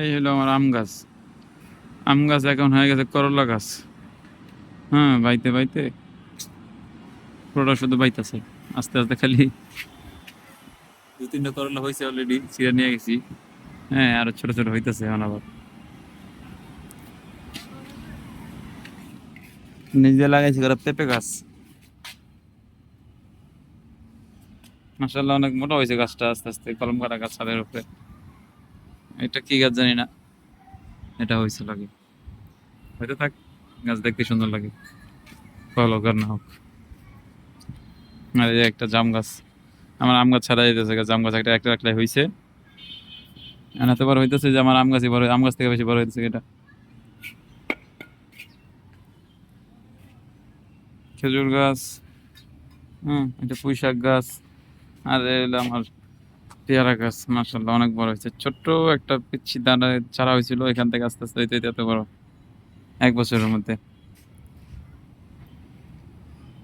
এই হলো আমার আম গাছ। আম গাছ এখন হয়ে গেছে করলা গাছ। হ্যাঁ বাইতে বাইতে। পুরোটা শুধু বাইতেছে। আস্তে আস্তে খালি দু তিনটা করলা হয়েছে অলরেডি ছিঁড়ে নিয়ে গেছি। হ্যাঁ আরও ছোট ছোট হইতেছে এখন আবার। নিজে লাগাইছি করে পেঁপে গাছ। মাসাল্লাহ অনেক মোটা হয়েছে গাছটা, আস্তে আস্তে কলম কাটা গাছ ছাদের উপরে। এটা কি গাছ জানি না। এটা হয়েছে লাগে হয়তো থাক, গাছ দেখতে সুন্দর লাগে। ফল হোক আর না হোক। আর এই একটা জাম গাছ। আমার আম গাছ ছাড়া যেতেছে জাম গাছ একটা একটা একলাই হয়েছে এত বড় হইতেছে যে আমার আম গাছই বড়, আম গাছ থেকে বেশি বড় হইতেছে এটা। খেজুর গাছ, হুম, এটা পুঁই শাক গাছ, আর এই হলো আমার পেয়ারা গাছ মাসাল্লাহ অনেক বড় হয়েছে। ছোট্ট একটা পিচ্ছি দাঁড়া চারা হয়েছিল, এখান থেকে আস্তে আস্তে এত বড়। এক বছরের মধ্যে।